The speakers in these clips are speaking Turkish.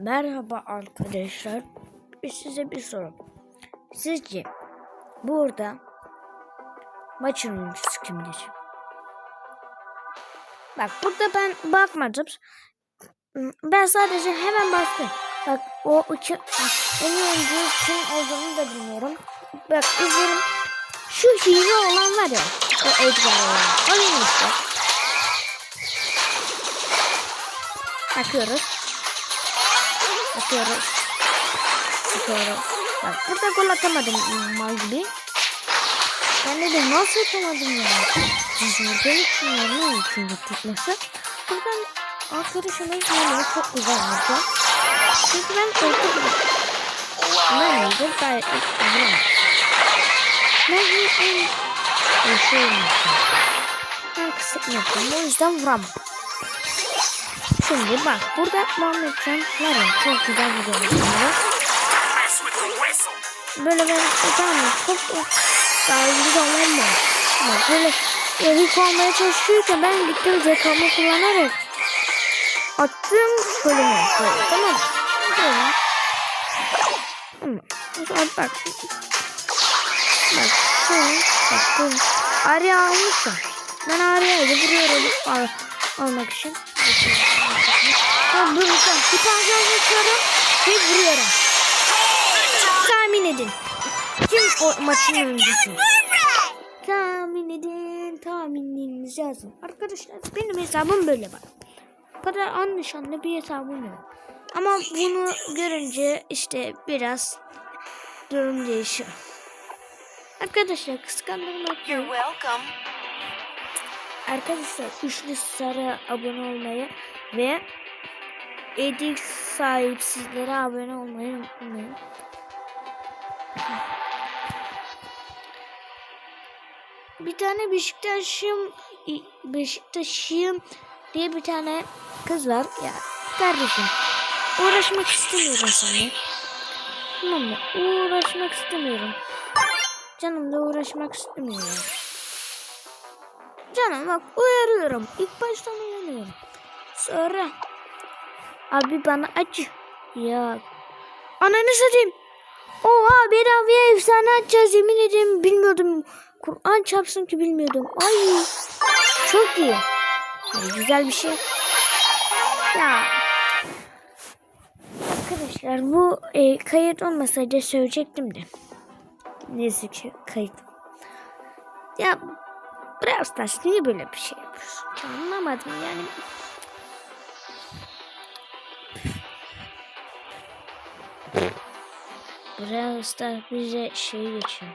Merhaba arkadaşlar. Size bir soru. Sizce burada maçın oyuncusu kimdir? Bak burada ben bakmadım. Ben sadece hemen baktım. Bak o iki en oyuncu kim olduğunu da bilmiyorum. Bak izleyelim. Şu hile olan var ya. O Edgar olan. Oyun işte. Bakıyoruz. Bakıyoruz. Bakıyoruz. Bak burada gol atamadım mal gibi. Ben dedim nasıl atamadım ya. Zordan içmiyorum ne üçüncü tutması. Buradan arkadaşımız böyle çok güzel vurdu. Çünkü ben korku gibi. Ben neydi? Gayet vuramam. Ben en en şey yaptım. Ben kısık yaptım. O yüzden vuramam. Şimdi bak burada Muhammed Can var ya çok güzel bir görüntü. Böyle ben tamam çok daha güzel olan mı? Bak böyle evi almaya çalışıyorken ben gittim zekamı kullanarak attım bölümü. Böyle, tamam? Böyle. Tamam. Sonra bak. Bak şöyle. Bak bu. Arya almışım. Ben Arya'yı vuruyorum al, almak için. Buradan bir tane geçiyorum ve vuruyorum. Tahmin edin. Kim o maçın oyuncusu? Tahmin edin. Tahminlerinizi yazın. Arkadaşlar benim hesabım böyle bak. Bu kadar an nişanlı bir hesabım yok. Ama bunu görünce işte biraz durum değişiyor. Arkadaşlar kıskandırmak yok. Arkadaşlar üçlü sarı abone olmayı ve edik sahipsizlere abone olmayı unutmayın. Bir tane Beşiktaş'ım Beşiktaş'ım diye bir tane kız var. Ya kardeşim uğraşmak istemiyorum sana. Tamam mı? Uğraşmak istemiyorum. Canım da uğraşmak istemiyorum. Canım bak uyarıyorum. İlk baştan uyarıyorum. Sonra abi bana acı. Ya ananı satayım. Oha bedavaya efsane açacağız yemin ederim bilmiyordum. Kur'an çarpsın ki bilmiyordum. Ay çok iyi. Yani güzel bir şey. Ya arkadaşlar bu e, kayıt olmasaydı söyleyecektim de. Neyse ki kayıt. Ya Brawl Stars niye böyle bir şey yapıyorsun? Anlamadım yani. Brawl Stars bize şey geçiyor.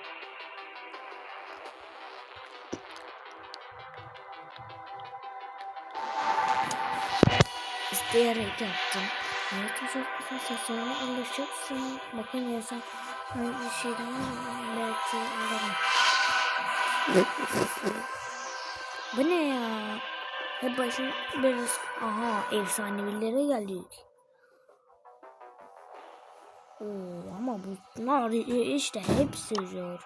İsteyerek yaptım. Evet çok güzel seslerine ulaşacaksın. Bakın yazan hangi şeyden belki alırım. Bu ne ya? Hep başım biraz... Aha efsanevillere geldik. Oo, ama bunlar işte hepsi zor.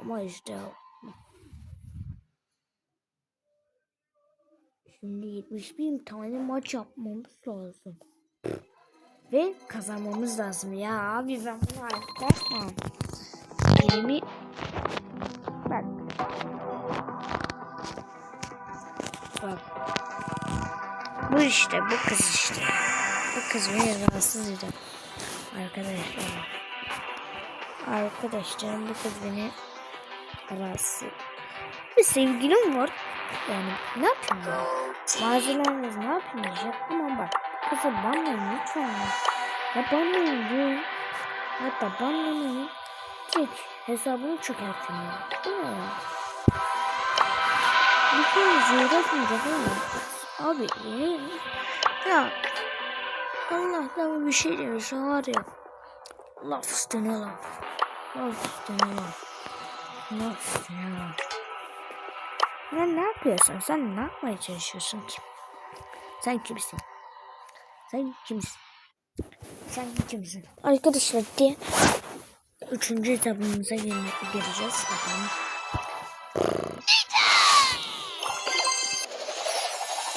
Ama işte Şimdi 70 bin tane maç yapmamız lazım. Ve kazanmamız lazım ya abi ben bunu yapmam. Elimi Bu işte bu kız işte. Bu kız beni rahatsız ediyor. Arkadaşlar. Arkadaşlar bu kız beni rahatsız. Bir sevgilim var. Yani ne yapayım ben? Malzemeleriniz ne yapıyorsunuz ya? Aman bak. Kızı banlayın lütfen ya. Ya banlayın diyorum. Hatta banlamayın. Direkt hesabını çökertin ya. Bu ne ya? Bir şey uğraşmayacak ama. Abi? Ya. Allah'tan bir şey demiş var ya. Laf üstüne laf. Laf üstüne laf. Laf üstüne laf. Ya ne yapıyorsun? Sen ne yapmaya çalışıyorsun ki? Sen kimsin? Sen kimsin? Sen kimsin? Arkadaşlar diye üçüncü etabımıza gireceğiz. Bakalım.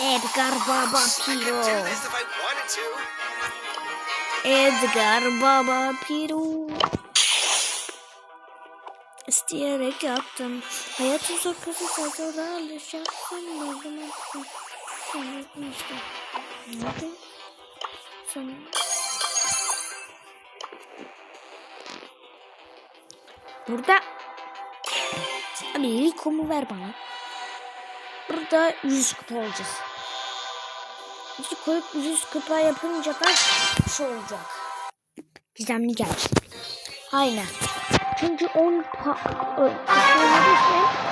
Edgar Baba Piro. Edgar Baba Piro. İsteyerek yaptım. Hayatın zor kızı sazora alışacaksın. Lazım etsin. Sen yapmıştın. Nerede? Sen... Burada Abi ilk komu ver bana. Burada 100 kupa alacağız. İki koyup 100 kupa yapınca da şu olacak. Gizemli gerçek. Aynen. Çünkü 10 kupa verirse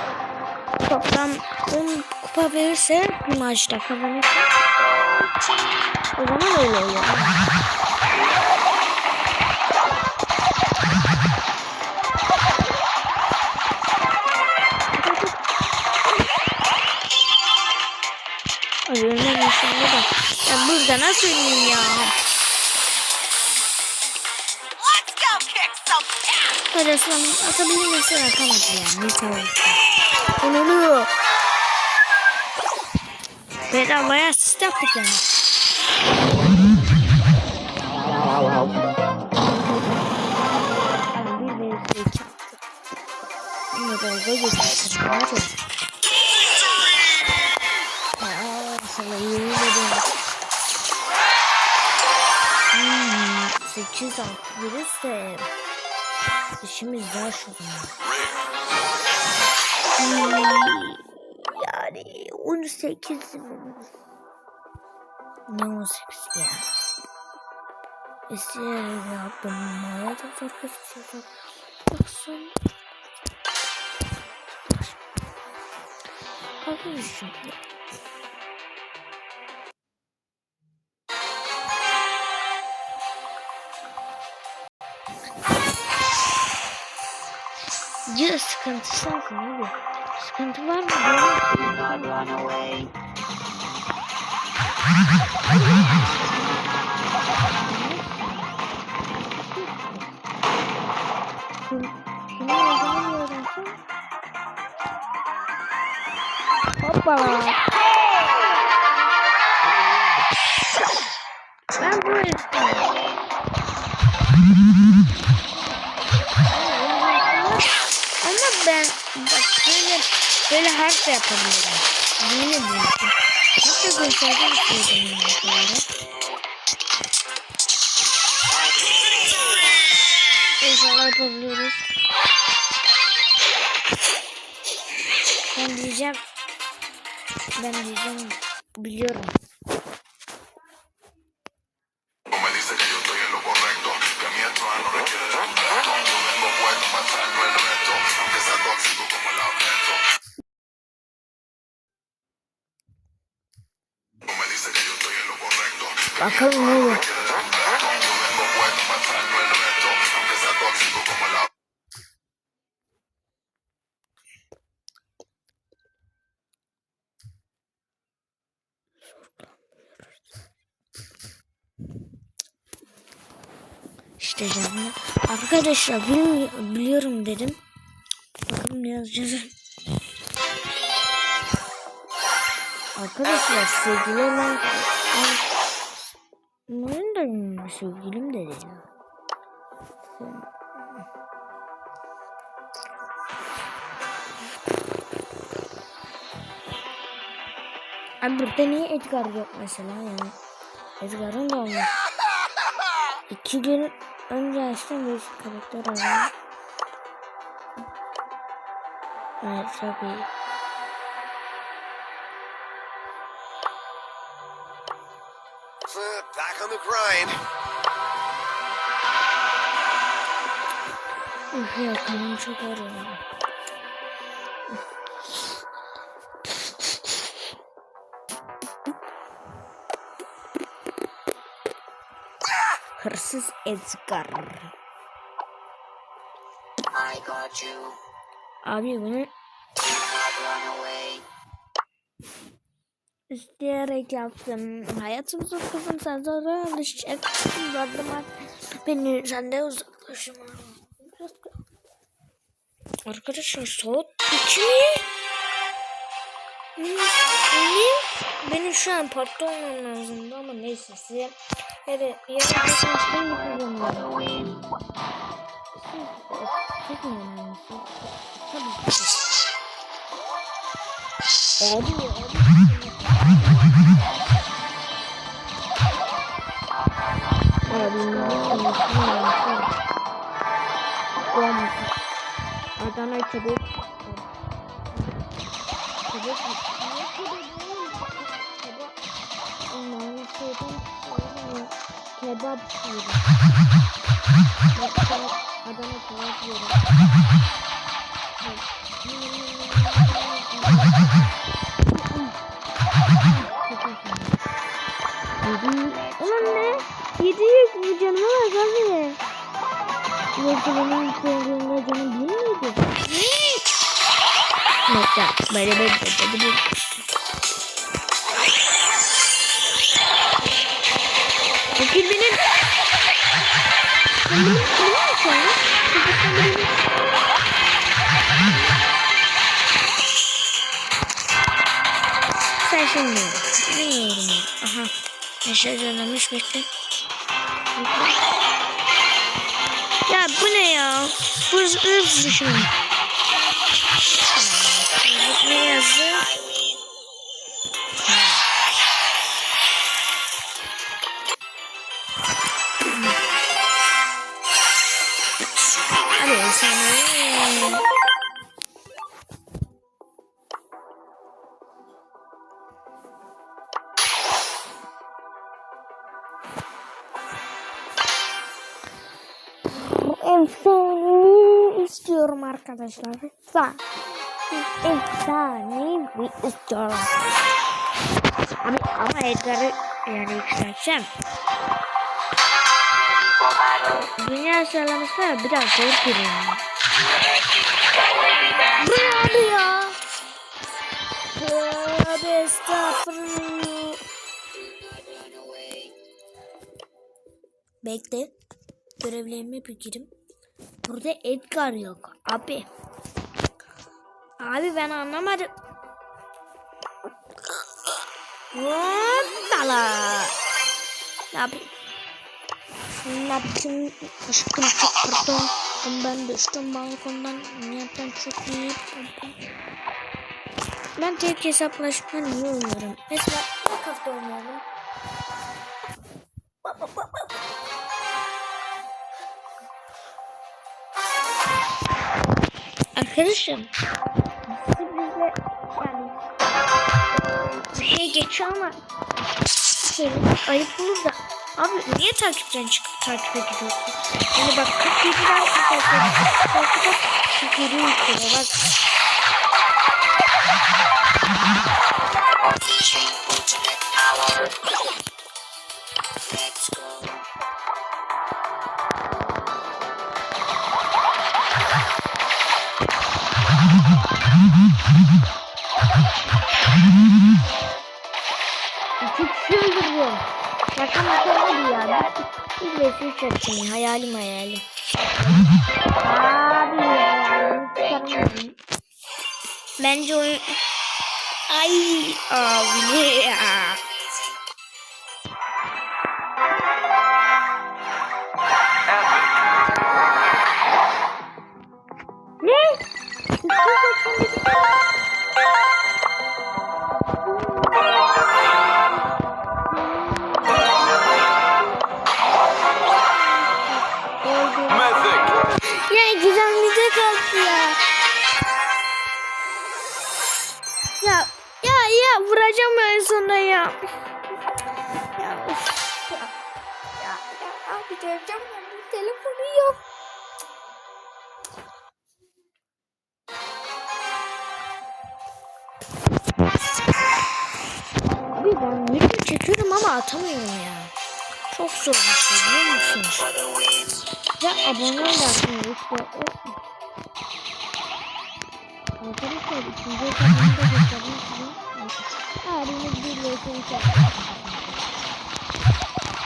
toplam 10 kupa verirse bir maçta kazanırsa o zaman öyle oluyor. Ben öleyim ya? Parasını atabilmesi atamadı yani. Ne savaşta. Onunu. Yaptık yani. Yani bir ve iki yaptık. Yine dalga geçmişsin. Hadi. Aa, sana yemin ederim. 8 artı verirse işimiz daha şu Hmm, yani 18 ne 18 ya? İsteyerek yaptım. Hayata fark etsin. Baksana. Bakın şimdi. Ya sıkıntısı yok abi. Sıkıntı var mı? Hoppala. Böyle harf de yapabilirim. Yemin ediyorum. Hatta gösterdim istiyordum yani böyle. İnşallah yapabiliyoruz. Ben diyeceğim. Ben diyeceğim. Biliyorum. Como el aumento. İşte canım. Arkadaşlar bilmi- biliyorum dedim. Bakalım ne yazacağız. Arkadaşlar sevgilim ben... Benim de bilmiyorum, sevgilim dedi ya. Abi burada niye Edgar yok mesela yani? Edgar'ın da olmuş. İki gün önce açtım değişik karakter aldım. Evet çok iyi. grind. here come on, check out Hırsız Edgar. I got you. Abi bunu isteyerek yaptım. Hayatım zor kızım sen zora alışacaksın. Vardım beni senden uzaklaşma. Arkadaşlar saat 2 mi? Benim şu an parkta olmam lazımdı ama neyse size hele yarın bakmıştım yapacağım Çok mu önemlisi? Tabii. Abi abi. Adana kebap. Kebap. Ne kebap. Onların şeyden. Kebap yiyorum. Adana kebap yiyorum. Yoksa benim koyduğumda canım değil miydi? Nokta. Böyle böyle böyle böyle. Bakayım benim. Benim mi şu an? Sen şimdi. Bilmiyorum. Aha. Mesaj önemmiş bekle. Bekle. Ya bu ne ya? Bu hızlı düşünün. Ne yazdı? Hadi sana. Efsane istiyorum arkadaşlar. Efsane. Efsane istiyorum. Abi ama Edgar'ı yani yükselteceğim. Dünya sıralaması var, biraz zor giriyor. Ne ya? Tövbe estağfurullah. Bekle. Görevlerime bir gireyim. Burada Edgar yok. Abi. Abi ben anlamadım. Hoppala. Ne yapayım? Ne yapayım? Aşkım çok pardon. Ben düştüm balkondan. Niyetten çok iyi. Ben tek hesaplaşma niye oynuyorum? Mesela ilk hafta oynuyorum. Arkadaşım. Bize yani bir şey geçiyor ama şey, ayıp olur da abi niye takipten çıkıp takip ediyorsun? Yani bak 47'den takip ediyorsun. 47 yüklüyor bak. Şaka maka hadi ya. Bir bir vs 3 atayım. Hayalim hayalim. Abi ya. Bence oyun... Ay abi ya? Atamıyorum ya. Çok zor bir şey biliyor musunuz? Ya abone ol aslında işte. Arkadaşlar ikinci hesabımı da göstereyim size. Halimiz bir sonuç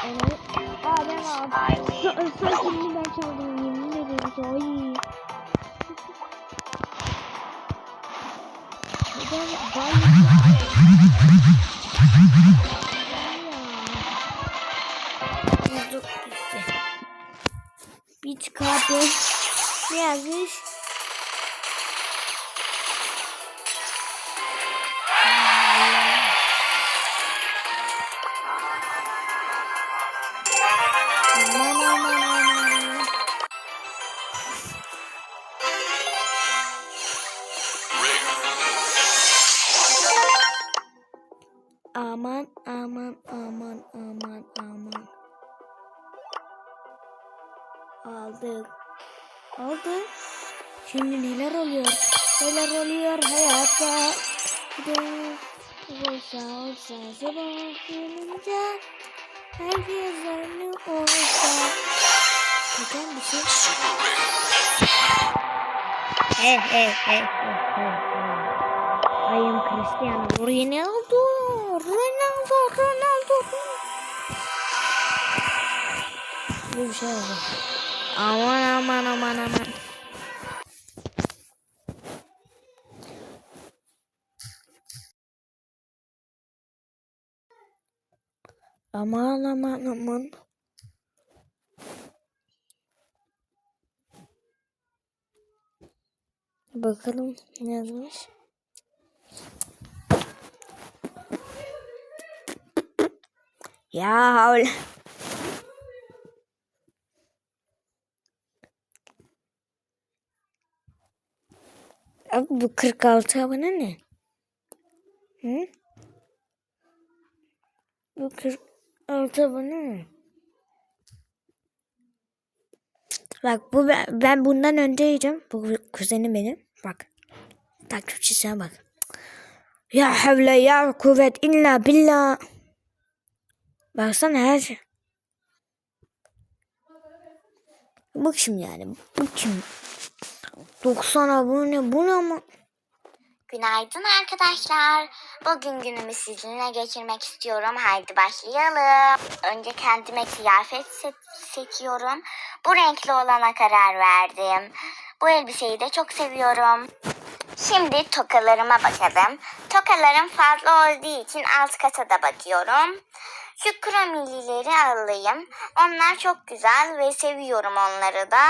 Evet. Ben aldım. Sözümü ben çaldım yemin ederim ki ay. Ben, ben yazmış? Aman aman aman. Aman aman. Aldık. Aldık. Şimdi neler oluyor? Neler oluyor hayatta? Olsa olsa sabah uyanınca herkes aynı olsa. Neden bir şey? He he he he he. I am Cristiano Ronaldo. Ronaldo, Ronaldo. Bu bir şey. Aman aman aman aman. Aman aman aman. Bakalım ne yazmış. Ya havle. Abi bu 46 abone ne? Hı? Bu 46 abone ne? Bak bu ben, ben bundan önceydim. Bu kuzenim benim. Bak. Takipçisine bak. Ya havle ya kuvvet illa billah. Baksana her şey. Bu kim yani? Bu kim? 90 abone bu ne ama? Günaydın arkadaşlar. Bugün günümü sizinle geçirmek istiyorum. Haydi başlayalım. Önce kendime kıyafet se- seçiyorum. Bu renkli olana karar verdim. Bu elbiseyi de çok seviyorum. Şimdi tokalarıma bakalım. Tokalarım fazla olduğu için alt kata da bakıyorum. Şu kromilileri alayım. Onlar çok güzel ve seviyorum onları da.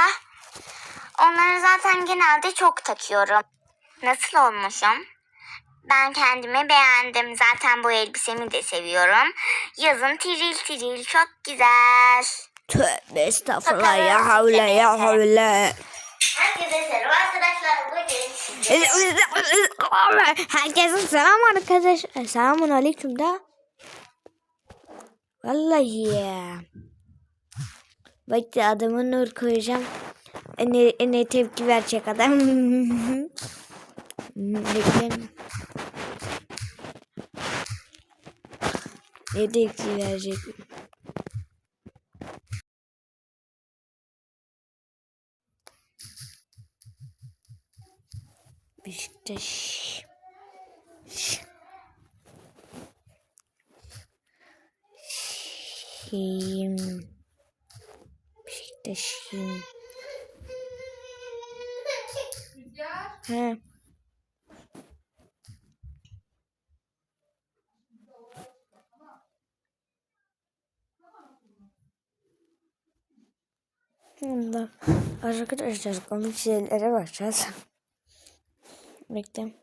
Onları zaten genelde çok takıyorum. Nasıl olmuşum? Ben kendimi beğendim. Zaten bu elbisemi de seviyorum. Yazın tiril tiril çok güzel. Tövbe estağfurullah ya havle ya havle. Herkese selam arkadaşlar. Bugün Herkese selam arkadaşlar. Selamun aleyküm da. Vallahi ya. Bekle adamı nur koyacağım. Ne, ne tepki verecek adam. Bekle. Ne tepki verecek? Beşiktaş. Şim. Beşiktaş'ım. He. Allah. Arkadaşlar komik şeylere bakacağız. Bekle.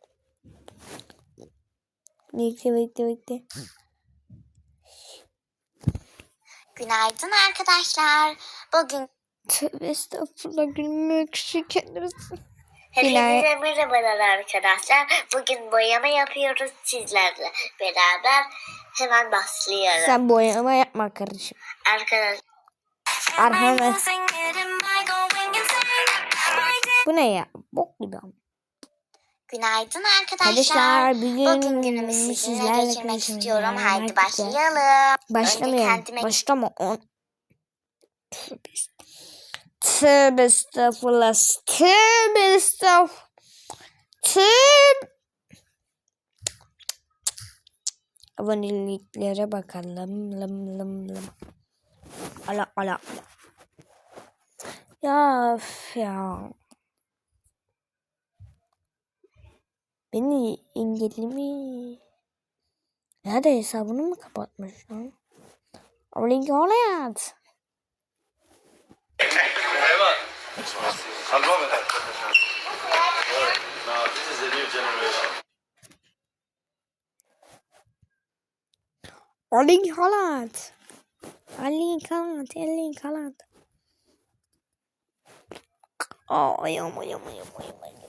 Bekle bekle bekle. Günaydın arkadaşlar. Bugün Tövbe estağfurullah gülmek şu kendisi. Hepinize merhabalar arkadaşlar. Bugün boyama yapıyoruz sizlerle beraber. Hemen başlayalım. Sen boyama yapma kardeşim. Arkadaşlar Arhane. Bu ne ya? Bok gibi ama. Günaydın arkadaşlar. Arkadaşlar, bugün bugün günümü sizinle geçirmek istiyorum. Haydi başlayalım. Başlamayalım. kendime Başlama. On... Tövbe est- Tövbe estağfurullah. Tövbe estağfurullah. Tövbe. Aboneliklere bakalım. Lım lım lım. Ala ala. Ya üf ya. Beni engelli mi? Nerede hesabını mı kapatmış lan? Salvame dai. No, this is a new generation. Erling Haaland. Erling Haaland. Erling Haaland. Aa, ayağım ayağım ayağım ayağım ayağım.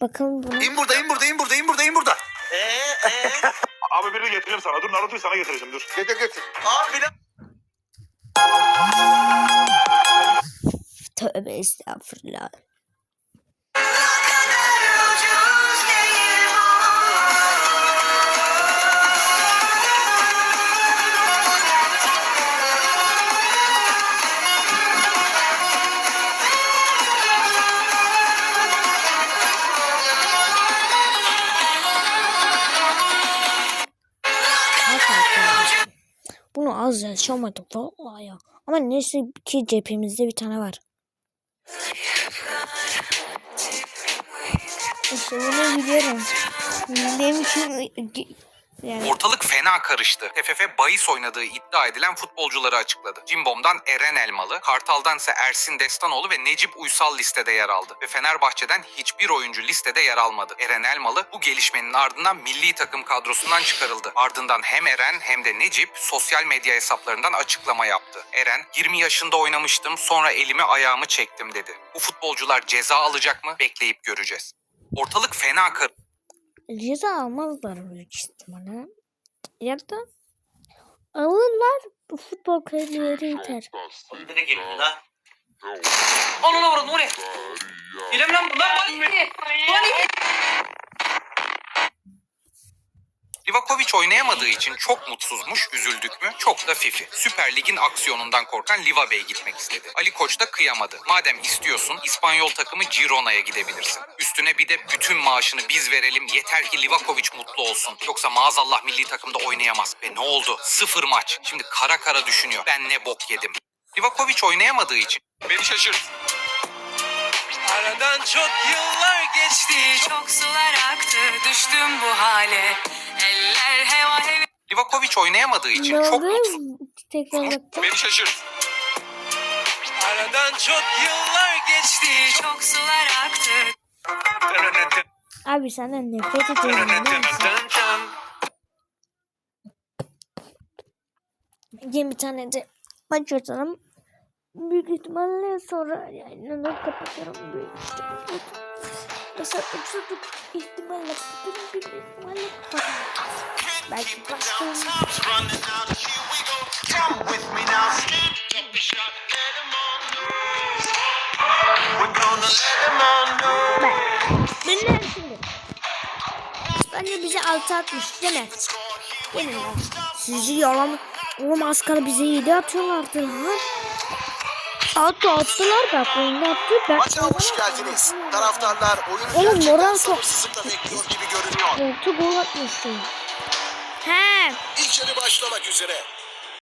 Bakalım buna. İn burada, in burada, in burada, in burada, in burada. Abi birini getireyim sana. Dur Naruto'yu sana getireceğim dur. Getir getir. Abi bir Tövbe estağfurullah. Bunu az yaşamadık vallahi ya. Ama neyse ki cepimizde bir tane var. İşte bunu biliyorum. Benim için yani Ortalık fena karıştı. TFF bahis oynadığı iddia edilen futbolcuları açıkladı. Cimbom'dan Eren Elmalı, Kartal'dan ise Ersin Destanoğlu ve Necip Uysal listede yer aldı. Ve Fenerbahçe'den hiçbir oyuncu listede yer almadı. Eren Elmalı bu gelişmenin ardından milli takım kadrosundan çıkarıldı. Ardından hem Eren hem de Necip sosyal medya hesaplarından açıklama yaptı. Eren 20 yaşında oynamıştım sonra elimi ayağımı çektim dedi. Bu futbolcular ceza alacak mı? Bekleyip göreceğiz. Ortalık fena karıştı. Ceza almazlar büyük ihtimalle. Ya da alırlar bu futbol kariyeri biter. Nereye girdin lan? Anana vurun oraya. Girem lan lan bari. Bari. Livakovic oynayamadığı için çok mutsuzmuş, üzüldük mü? Çok da fifi. Süper Lig'in aksiyonundan korkan Liva Bey gitmek istedi. Ali Koç da kıyamadı. Madem istiyorsun İspanyol takımı Girona'ya gidebilirsin. Üstüne bir de bütün maaşını biz verelim yeter ki Livakovic mutlu olsun. Yoksa maazallah milli takımda oynayamaz. Ve ne oldu? Sıfır maç. Şimdi kara kara düşünüyor. Ben ne bok yedim. Livakovic oynayamadığı için beni şaşırt. Aradan çok yıllar geçti Çok sular aktı düştüm bu hale Eller heva heve Livakovic oynayamadığı için Ne çok oldu? mutsuz. Tekrar baktım. Beni şaşırt. Aradan çok yıllar geçti Çok sular aktı Abi senden nefret ediyorum biliyor musun? Yeni bir tane de maç atalım. Büyük ihtimalle sonra yayınlanır kapatırım büyük ihtimalle. Mesela uçurduk ihtimalle büyük ihtimalle. Belki başka. Ben. Şimdi. İspanya bize altı atmış değil mi? Gelin lan. Sizi yalan. Oğlum az bize yedi atıyorlardı lan. Attı attılar bak oyunda attı. Ben Maça hoş geldiniz. Taraftarlar oyunu Oğlum, gerçekten sabırsızlıkla bekliyor gibi görünüyor. Altı gol atmıştı. He. İlk yarı başlamak üzere.